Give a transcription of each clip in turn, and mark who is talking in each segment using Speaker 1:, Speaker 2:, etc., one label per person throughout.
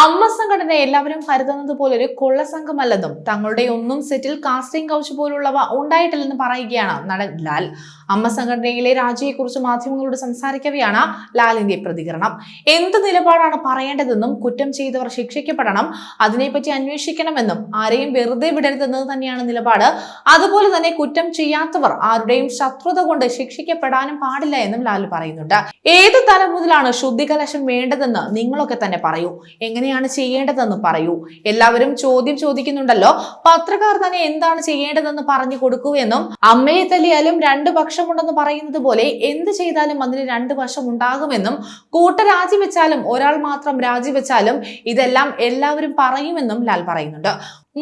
Speaker 1: അമ്മ സംഘടന എല്ലാവരും കരുതുന്നത് പോലെ ഒരു കൊള്ള സംഘമല്ലെന്നും തങ്ങളുടെ ഒന്നും സെറ്റിൽ കാസ്റ്റിംഗ് കൗച്ച് പോലുള്ളവ ഉണ്ടായിട്ടില്ലെന്ന് പറയുകയാണ് നടൻ ലാൽ. അമ്മ സംഘടനയിലെ രാജിയെക്കുറിച്ച് മാധ്യമങ്ങളോട് സംസാരിക്കവെയാണ് ലാലിന്റെ പ്രതികരണം. എന്ത് നിലപാടാണ് പറയേണ്ടതെന്നും കുറ്റം ചെയ്തവർ ശിക്ഷിക്കപ്പെടണം അതിനെപ്പറ്റി അന്വേഷിക്കണമെന്നും ആരെയും വെറുതെ വിടരുതെന്നത് തന്നെയാണ് നിലപാട്. അതുപോലെ തന്നെ കുറ്റം ചെയ്യാത്തവർ ആരുടെയും ശത്രുത കൊണ്ട് ശിക്ഷിക്കപ്പെടാനും പാടില്ല എന്നും ലാൽ പറയുന്നുണ്ട്. ഏത് തലം മുതലാണ് ശുദ്ധികലശം വേണ്ടതെന്ന് നിങ്ങളൊക്കെ തന്നെ പറയൂ. എങ്ങനെയാണ് ചെയ്യേണ്ടതെന്ന് പറയൂ. എല്ലാവരും ചോദ്യം ചോദിക്കുന്നുണ്ടല്ലോ. പത്രക്കാർ തന്നെ എന്താണ് ചെയ്യേണ്ടതെന്ന് പറഞ്ഞു കൊടുക്കൂ എന്നും അമ്മയെ തല്ലിയാലും രണ്ട് പക്ഷമുണ്ടെന്ന് പറയുന്നത് പോലെ എന്ത് ചെയ്താലും അതിന് രണ്ട് വശം ഉണ്ടാകുമെന്നും കൂട്ട രാജിവെച്ചാലും ഒരാൾ മാത്രം രാജിവെച്ചാലും ഇതെല്ലാം എല്ലാവരും പറയുമെന്നും ലാൽ പറയുന്നുണ്ട്.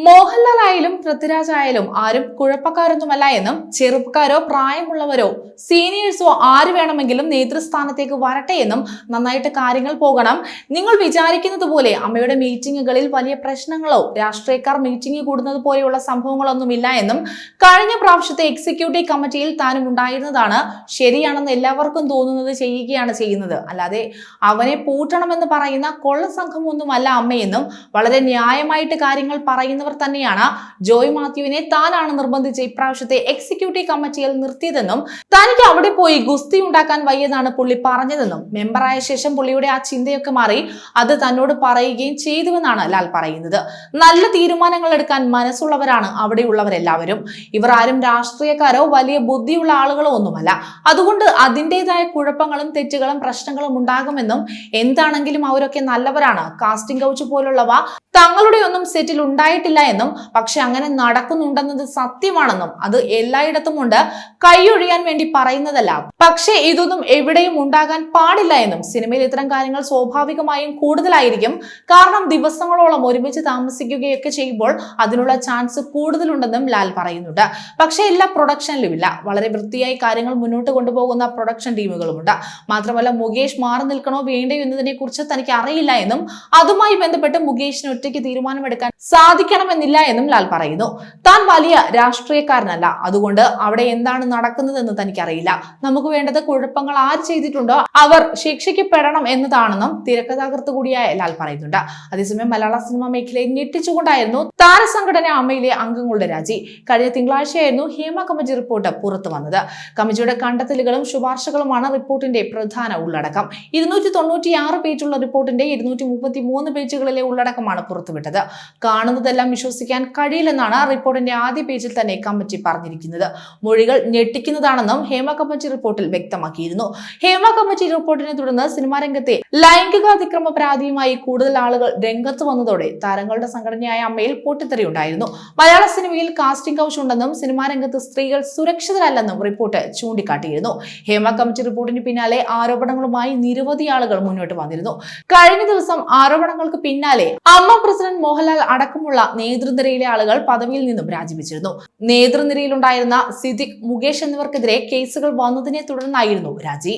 Speaker 1: മോഹൻലാൽ ആയാലും പൃഥ്വിരാജ് ആയാലും ആരും കുഴപ്പക്കാരൊന്നുമല്ല എന്നും ചെറുപ്പക്കാരോ പ്രായമുള്ളവരോ സീനിയേഴ്സോ ആര് വേണമെങ്കിലും നേതൃസ്ഥാനത്തേക്ക് വരട്ടെ എന്നും നന്നായിട്ട് കാര്യങ്ങൾ പോകണം. നിങ്ങൾ വിചാരിക്കുന്നത് പോലെ അമ്മയുടെ മീറ്റിങ്ങുകളിൽ വലിയ പ്രശ്നങ്ങളോ രാഷ്ട്രീയക്കാർ മീറ്റിംഗ് കൂടുന്നത് പോലെയുള്ള സംഭവങ്ങളൊന്നുമില്ല എന്നും കഴിഞ്ഞ പ്രാവശ്യത്തെ എക്സിക്യൂട്ടീവ് കമ്മിറ്റിയിൽ താനും ഉണ്ടായിരുന്നതാണ്. ശരിയാണെന്ന് എല്ലാവർക്കും തോന്നുന്നത് ചെയ്യുകയാണ് ചെയ്യുന്നത്. അല്ലാതെ അവനെ പൂട്ടണമെന്ന് പറയുന്ന കൊള്ള സംഘമൊന്നുമല്ല അമ്മയെന്നും വളരെ ന്യായമായിട്ട് കാര്യങ്ങൾ പറയുന്നവർ തന്നെയാണ്. ജോയ് മാത്യുവിനെ താനാണ് നിർബന്ധിച്ച് ഇപ്രാവശ്യത്തെ എക്സിക്യൂട്ടീവ് കമ്മിറ്റിയിൽ നിർത്തിയതെന്നും തനിക്ക് അവിടെ പോയി ഗുസ്തി ഉണ്ടാക്കാൻ വയ്യെന്നാണ് പുള്ളി പറഞ്ഞതെന്നും മെമ്പറായ ശേഷം പുള്ളിയുടെ ആ ചിന്തയൊക്കെ മാറി അത് തന്നോട് പറയുകയും ചെയ്തുവെന്നാണ് ലാൽ പറയുന്നത്. നല്ല തീരുമാനങ്ങൾ എടുക്കാൻ മനസ്സുള്ളവരാണ് അവിടെയുള്ളവരെല്ലാവരും. ഇവർ ആരും രാഷ്ട്രീയക്കാരോ വലിയ ബുദ്ധിയുള്ള ആളുകളോ ഒന്നുമല്ല. അതുകൊണ്ട് അതിന്റെതായ കുഴപ്പങ്ങളും തെറ്റുകളും പ്രശ്നങ്ങളും ഉണ്ടാകുമെന്നും എന്താണെങ്കിലും അവരൊക്കെ നല്ലവരാണ്. കാസ്റ്റിംഗ് കൗച്ച് പോലുള്ളവ തങ്ങളുടെ ഒന്നും സെറ്റിൽ ഉണ്ടായിട്ടില്ല എന്നും പക്ഷെ അങ്ങനെ നടക്കുന്നുണ്ടെന്നത് സത്യമാണെന്നും അത് എല്ലായിടത്തും ഉണ്ട് കൈയൊഴിയാൻ വേണ്ടി പറയുന്നതല്ല. പക്ഷേ ഇതൊന്നും എവിടെയും ഉണ്ടാകാൻ പാടില്ല എന്നും സിനിമയിൽ ഇത്തരം കാര്യങ്ങൾ സ്വാഭാവികമായും കൂടുതലായിരിക്കും. കാരണം ദിവസങ്ങളോളം ഒരുമിച്ച് താമസിക്കുകയൊക്കെ ചെയ്യുമ്പോൾ അതിനുള്ള ചാൻസ് കൂടുതലുണ്ടെന്നും ലാൽ പറയുന്നുണ്ട്. പക്ഷെ എല്ലാ പ്രൊഡക്ഷനിലും ഇല്ല. വളരെ വൃത്തിയായി കാര്യങ്ങൾ മുന്നോട്ട് കൊണ്ടുപോകുന്ന പ്രൊഡക്ഷൻ ടീമുകളുമുണ്ട്. മാത്രമല്ല മുകേഷ് മാറി നിൽക്കണോ വേണ്ടയോ എന്നതിനെ കുറിച്ച് തനിക്ക് അറിയില്ല എന്നും അതുമായി ബന്ധപ്പെട്ട് മുകേഷിന് ഒറ്റയ്ക്ക് തീരുമാനമെടുക്കാൻ സാധിക്കണമെന്നില്ല എന്നും ലാൽ പറയുന്നു. താൻ വലിയ രാഷ്ട്രീയക്കാരനല്ല. അതുകൊണ്ട് അവിടെ എന്താണ് നടക്കുന്നതെന്ന് തനിക്കറിയില്ല. നമുക്ക് വേണ്ടത് കുഴപ്പങ്ങൾ ആര് ചെയ്തിട്ടുണ്ടോ അവർ ശിക്ഷിക്കപ്പെടണം എന്നതാണെന്നും തിരക്കഥാകൃത്ത് കൂടിയായ ലാൽ പറയുന്നുണ്ട്. അതേസമയം മലയാള സിനിമാ മേഖലയെ ഞെട്ടിച്ചുകൊണ്ടായിരുന്നു താരസംഘടന അമ്മയിലെ അംഗങ്ങളുടെ രാജി. കഴിഞ്ഞ തിങ്കളാഴ്ചയായിരുന്നു ഹേമ കമ്മിറ്റി റിപ്പോർട്ട് പുറത്തു വന്നത്. കമ്മിറ്റിയുടെ കണ്ടെത്തലുകളും ശുപാർശകളുമാണ് റിപ്പോർട്ടിന്റെ പ്രധാന ഉള്ളടക്കം. ഇരുന്നൂറ്റി തൊണ്ണൂറ്റിയാറ് പേജുള്ള റിപ്പോർട്ടിന്റെ ഇരുന്നൂറ്റി മുപ്പത്തി മൂന്ന് പേജുകളിലെ ഉള്ളടക്കമാണ് പുറത്തുവിട്ടത്. കാണുന്നതെല്ലാം വിശ്വസിക്കാൻ കഴിയില്ലെന്നാണ് റിപ്പോർട്ടിന്റെ ആദ്യ പേജിൽ തന്നെ കമ്മിറ്റി പറഞ്ഞിരിക്കുന്നത്. മൊഴികൾ ഞെട്ടിക്കുന്നതാണെന്നും ഹേമ കമ്മിറ്റി റിപ്പോർട്ടിൽ വ്യക്തമാക്കിയിരുന്നു. ഹേമ കമ്മിറ്റി റിപ്പോർട്ടിനെ തുടർന്ന് സിനിമാ രംഗത്തെ ലൈംഗിക അതിക്രമ പരാതിയുമായി കൂടുതൽ ആളുകൾ രംഗത്ത് വന്നതോടെ താരങ്ങളുടെ സംഘടനയായ അമ്മയിൽ പൊട്ടിത്തെറിയുണ്ടായിരുന്നു. മലയാള സിനിമയിൽ കാസ്റ്റിംഗ് കൗച്ച് ഉണ്ടെന്നും സിനിമാ രംഗത്ത് സ്ത്രീകൾ സുരക്ഷിതരല്ലെന്നും റിപ്പോർട്ട് ചൂണ്ടിക്കാട്ടിയിരുന്നു. ഹേമ കമ്മിറ്റി റിപ്പോർട്ടിന് പിന്നാലെ ആരോപണങ്ങളുമായി നിരവധി ആളുകൾ മുന്നോട്ട് വന്നിരുന്നു. കഴിഞ്ഞ ദിവസം ആരോപണങ്ങൾക്ക് പിന്നാലെ അമ്മ പ്രസിഡന്റ് മോഹൻലാൽ അടക്കമുള്ള നേതൃനിരയിലെ ആളുകൾ പദവിയിൽ നിന്നും രാജിവെച്ചിരുന്നു. നേതൃനിരയിലുണ്ടായിരുന്ന സിദ്ദിഖ് മുകേഷ് എന്നിവർക്കെതിരെ കേസുകൾ വന്നതിനെ തുടർന്നായിരുന്നു രാജി.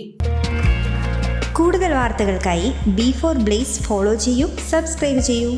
Speaker 2: കൂടുതൽ വാർത്തകൾക്കായി ബി ഫോർ ബ്ലേസ് ഫോളോ ചെയ്യൂ സബ്സ്ക്രൈബ് ചെയ്യൂ.